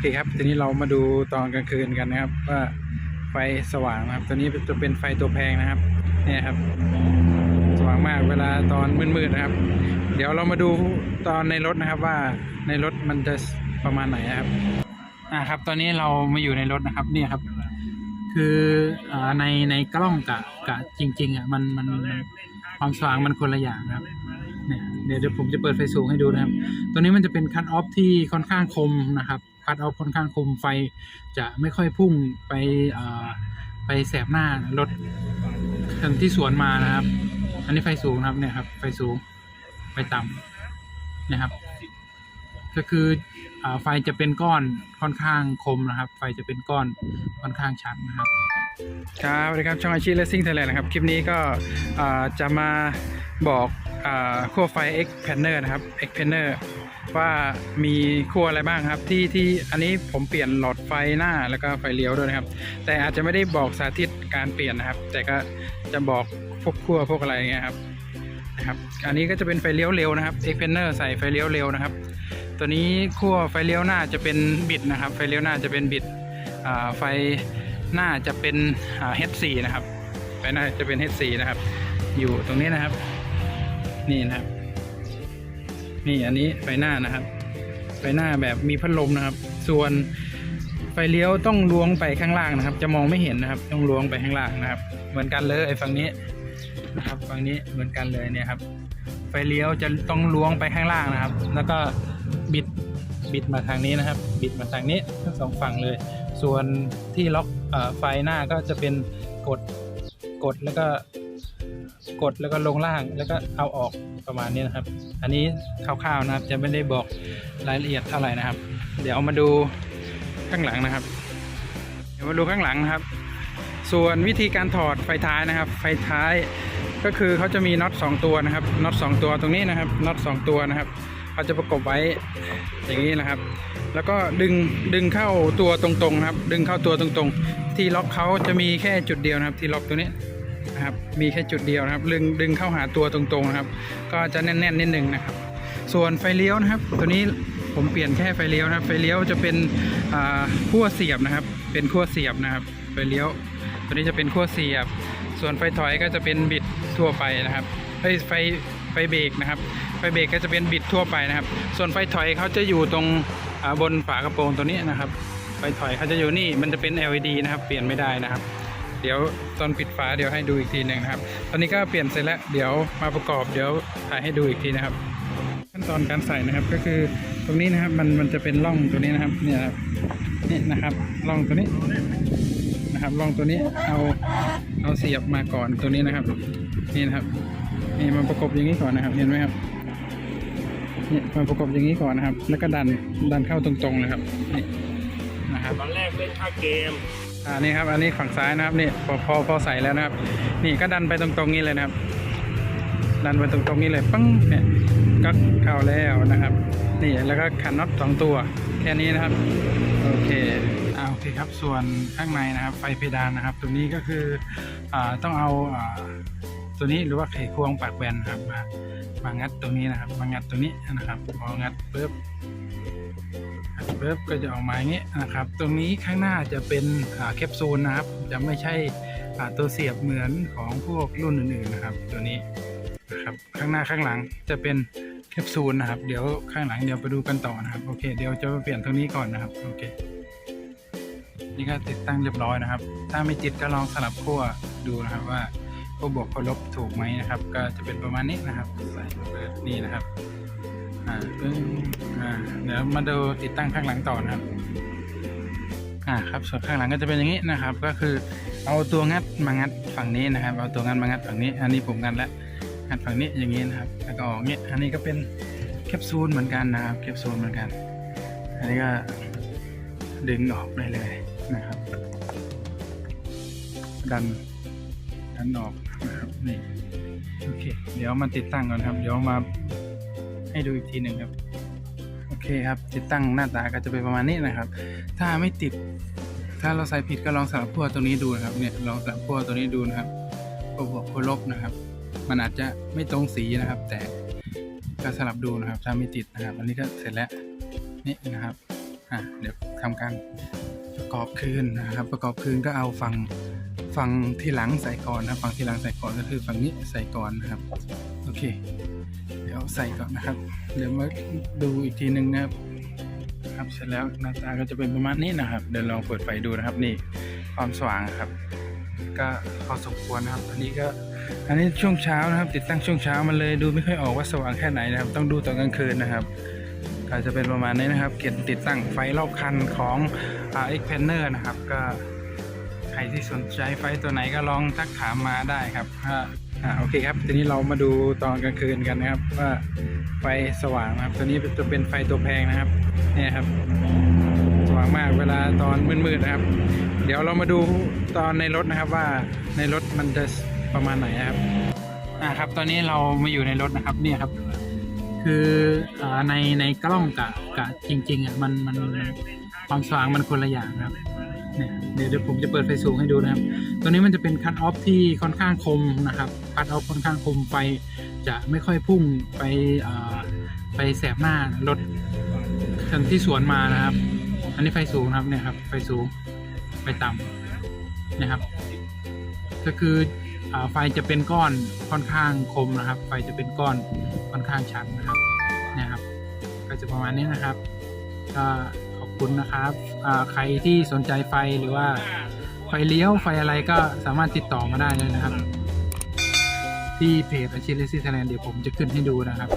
เคครับทีนี้เรามาดูตอนกลางคืนกันนะครับ ว่าไฟสว่างนะครับ ตัวนี้จะเป็นไฟตัวแพงนะครับเนี่ยครับ สว่างมากเวลาตอนมืดๆนะครับ เดี๋ยวเรามาดูตอนในรถนะครับว่าในรถมันจะประมาณไหนครับอ่าครับ ตอนนี้เรามาอยู่ในรถนะครับเนี่ยครับ คืออ่าในในกล้องกับกับจริงๆอะมันมันมันความสว่างมันคนละอย่างครับเนี่ยเดี๋ยวผมจะเปิดไฟสูงให้ดูนะครับ ตัวนี้มันจะเป็นคั t ออฟที่ค่อนข้างคมนะครับ คั t ออฟค่อนข้างคมไฟจะไม่ค่อยพุ่งไปเอ่อไปแสบหน้ารถคันที่สวนมานะครับ อันนี้ไฟสูงนะครับเนี่ยครับ ไฟสูงไฟต่ำนะครับ ก็คืออไฟจะเป็นก้อนค่อนข้างคมนะครับ ไฟจะเป็นก้อนค่อนข้างชัดนะครับครับสวัสดีครับช่องอาชีพเลสซิ่งไทยแลนด์นะครับ คลิปนี้ก็อ่าจะมาบอกอ่าขั้วไฟ X Panner นะครับ X Panner ว่ามีขั้วอะไรบ้างครับ ที่ที่อันนี้ผมเปลี่ยนหลอดไฟหน้าแล้วก็ไฟเลี้ยวด้วยนะครับ แต่อาจจะไม่ได้บอกสาธิตการเปลี่ยนนะครับ แต่ก็จะบอกพวกขั้วพวกอะไรอย่างเงี้ยครับนะครับอันนี้ก็จะเป็นไฟเลี้ยวเร็วนะครับ X Panner ใส่ไฟเลี้ยวเร็วนะครับ ตัวนี้ขั้วไฟเลี้ยวหน้าจะเป็นบิดนะครับ ไฟเลี้ยวหน้าจะเป็นบิดไฟหน้าจะเป็น H4 นะครับไฟหน้าจะเป็น H4 นะครับ อยู่ตรงนี้นะครับ นี่นะครับ นี่อันนี้ไฟหน้านะครับ ไฟหน้าแบบมีพัดลมนะครับ ส่วนไฟเลี้ยวต้องล้วงไปข้างล่างนะครับ จะมองไม่เห็นนะครับ ต้องล้วงไปข้างล่างนะครับ เหมือนกันเลยไอ้ฝั่งนี้นะครับฝั่งนี้เหมือนกันเลยเนี่ยครับ ไฟเลี้ยวจะต้องล้วงไปข้างล่างนะครับ แล้วก็บิดบิดมาทางนี้นะครับ บิดมาทางนี้ทั้งสองฝั่งเลย ส่วนที่ล็อกอไฟหน้าก็จะเป็นกดกดแล้วก็ กดแล้วก็ลงล่างแล้วก็เอาออกประมาณนี้นะครับ อันนี้คร่าวๆนะครับ จะไม่ได้บอกรายละเอียดเท่าไหร่นะครับ เดี๋ยวมาดูข้างหลังนะครับ เดี๋ยวมาดูข้างหลังนะครับ ส่วนวิธีการถอดไฟท้ายนะครับ ไฟท้ายก็คือเขาจะมีน็อตสองตัวนะครับน็อตสองตัวตรงนี้นะครับน็อตสองตัวนะครับเขาจะประกบไว้อย่างนี้นะครับ แล้วก็ดึงดึงเข้าตัวตรงๆนะครับ ดึงเข้าตัวตรงๆ ที่ล็อกเขาจะมีแค่จุดเดียวนะครับ ที่ล็อกตัวนี้ นะครับ มีแค่จุดเดียวนะครับ ดึงดึงเข้าหาตัวตรงๆนะครับ ก็จะแน่นๆนิดนึงนะครับ ส่วนไฟเลี้ยวนะครับ ตัวนี้ผมเปลี่ยนแค่ไฟเลี้ยวนะครับ ไฟเลี้ยวจะเป็นขั้วเสียบนะครับ เป็นขั้วเสียบนะครับ ไฟเลี้ยว ตัวนี้จะเป็นขั้วเสียบ ส่วนไฟถอยก็จะเป็นบิดทั่วไปนะครับไฟไฟไฟเบรกนะครับ ไฟเบรกก็จะเป็นบิดทั่วไปนะครับ ส่วนไฟถอยเขาจะอยู่ตรงบนฝากระโปรงตัวนี้นะครับ ไฟถอยเขาจะอยู่นี่ มันจะเป็น LED นะครับ เปลี่ยนไม่ได้นะครับ ดี๋ยวตอนปิดฝาเดี๋ยวให้ดูอีกทีหนึ่งนะครับ ตอนนี้ก็เปลี่ยนเสร็จแล้วเดี๋ยวมาประกอบเดี๋ยวถ่ายให้ดูอีกทีนะครับ ขั้นตอนการใส่นะครับก็คือตรงนี้นะครับมันมันจะเป็นร่องตัวนี้นะครับเนี่ยครับนี่นะครับร่องตัวนี้นะครับร่องตัวนี้เอาเอาเสียบมาก่อนตัวนี้นะครับนี่นะครับนี่มาประกบอย่างนี้ก่อนนะครับ เห็นไหมครับนี่มาประกบอย่างนี้ก่อนนะครับ แล้วก็ดันดันเข้าตรงๆเลยครับนี่นะครับตอนแรกเล่นท่าเกม อ่านี่ครับอันนี้ฝั่งซ้ายนะครับนี่พอพอพอใส่แล้วนะครับ นี่ก็ดันไปตรงๆนี้เลยนะครับ ดันไปตรงๆนี้เลยปังเนี่ยก็เข้าแล้วนะครับ นี่แล้วก็ขันน็อตสองตัวแค่นี้นะครับโอเคอ่าโอเคครับส่วนข้างในนะครับ ไฟเพดานนะครับ ตรงนี้ก็คืออ่าต้องเอาอ่าตัวนี้หรือว่าไขควงปากแบนนครับมามางัดตรงนี้นะครับ มางัดตรงนี้นะครับพองัดปุ๊บ เว็บก็จะออกมาอย่างนี้นะครับ ตรงนี้ข้างหน้าจะเป็นแคปซูลนะครับ จะไม่ใช่ตัวเสียบเหมือนของพวกรุ่นอื่นๆนะครับ ตัวนี้นะครับข้างหน้าข้างหลังจะเป็นแคปซูลนะครับ เดี๋ยวข้างหลังเดี๋ยวไปดูกันต่อนะครับโอเค เดี๋ยวจะเปลี่ยนตรงนี้ก่อนนะครับโอเคนี่ก็ติดตั้งเรียบร้อยนะครับ ถ้าไม่ติดก็ลองสลับขั้วดูนะครับว่าขั้วบวกขั้วลบถูกไหมนะครับ ก็จะเป็นประมาณนี้นะครับใส่นี่นะครับอ่าปึ้งอ่า เดี๋ยวมาดูติดตั้งข้างหลังต่อนะครับอ่าครับส่วนข้างหลังก็จะเป็นอย่างนี้นะครับ ก็คือเอาตัวงัดมางัดฝั่งนี้นะครับ เอาตัวงัดมางัดฝั่งนี้ อันนี้ผมงัดแล้วงัดฝั่งนี้อย่างนี้นะครับ แล้วก็ออกเงี้ยอันนี้ก็เป็นแคปซูลเหมือนกันนะครับแคปซูลเหมือนกัน อันนี้ก็ดึงออกได้เลยนะครับ ดันดันออกนะครับนี่โอเค เดี๋ยวมาติดตั้งก่อนครับ เดี๋ยวมาให้ดูอีกทีหนึ่งครับ เคครับติดตั้งหน้าตาก็จะเป็นประมาณนี้นะครับ ถ้าไม่ติด ถ้าเราใส่ผิดก็ลองสลับขั้วตัวนี้ดูนะครับเนี่ยลองสลับขั้วตัวนี้ดูนะครับขั้วบวกขั้วลบนะครับ มันอาจจะไม่ตรงสีนะครับ แต่ก็สลับดูนะครับ ถ้าไม่ติดนะครับ อันนี้ก็เสร็จแล้วนี่นะครับอะเดี๋ยวทำการประกอบคืนนะครับ ประกอบคืนก็เอาฝั่งฝั่งที่หลังใส่ก่อนนะฝั่งที่หลังใส่ก่อนก็คือฝั่งนี้ใส่ก่อนนะครับ โอเค เดี๋ยวใส่ก่อนนะครับ เดี๋ยวมาดูอีกทีหนึ่งนะครับ ครับเสร็จแล้วหน้าตาก็จะเป็นประมาณนี้นะครับ เดี๋ยวลองเปิดไฟดูนะครับนี่ความสว่างครับ ก็พอสมควรนะครับอันนี้ก็อันนี้ช่วงเช้านะครับ ติดตั้งช่วงเช้ามันเลยดูไม่ค่อยออกว่าสว่างแค่ไหนนะครับ ต้องดูตอนกลางคืนนะครับก็จะเป็นประมาณนี้นะครับ เกียรติดตั้งไฟรอบคันของอ่า Xpander นะครับ ก็ใครที่สนใจไฟตัวไหนก็ลองทักถามมาได้ครับ อ่าโอเคครับทีนี้เรามาดูตอนกลางคืนกันนะครับ ว่าไฟสว่างนะครับ ตัวนี้จะเป็นไฟตัวแพงนะครับเนี่ยครับ สว่างมากเวลาตอนมืดๆนะครับ เดี๋ยวเรามาดูตอนในรถนะครับว่าในรถมันจะประมาณไหนนะครับอ่าครับ ตอนนี้เรามาอยู่ในรถนะครับเนี่ยครับ คืออ่าในในกล้องกับกับจริงๆอะมันมันความสว่างมันคนละอย่างนะครับ เนี่ยเดี๋ยวผมจะเปิดไฟสูงให้ดูนะครับ ตัวนี้มันจะเป็นคั t ออฟที่ค่อนข้างคมนะครับ คั t ออฟค่อนข้างคมไฟจะไม่ค่อยพุ่งไปไปแสบหน้ารถคันที่สวนมานะครับ อันนี้ไฟสูงนะครับเนี่ยครับ ไฟสูง ไฟต่ำนะครับ ก็คืออไฟจะเป็นก้อนค่อนข้างคมนะครับ ไฟจะเป็นก้อนค่อนข้างชัดนะครับนี่ยครับ ก็จะประมาณนี้นะครับก็ คุณนะครับใครที่สนใจไฟหรือว่าไฟเลี้ยวไฟอะไรก็สามารถติดต่อมาได้เลยนะครับ ที่เพจอาชีพเลซี่ไทยแลนด์เดี๋ยวผมจะขึ้นให้ดูนะครับ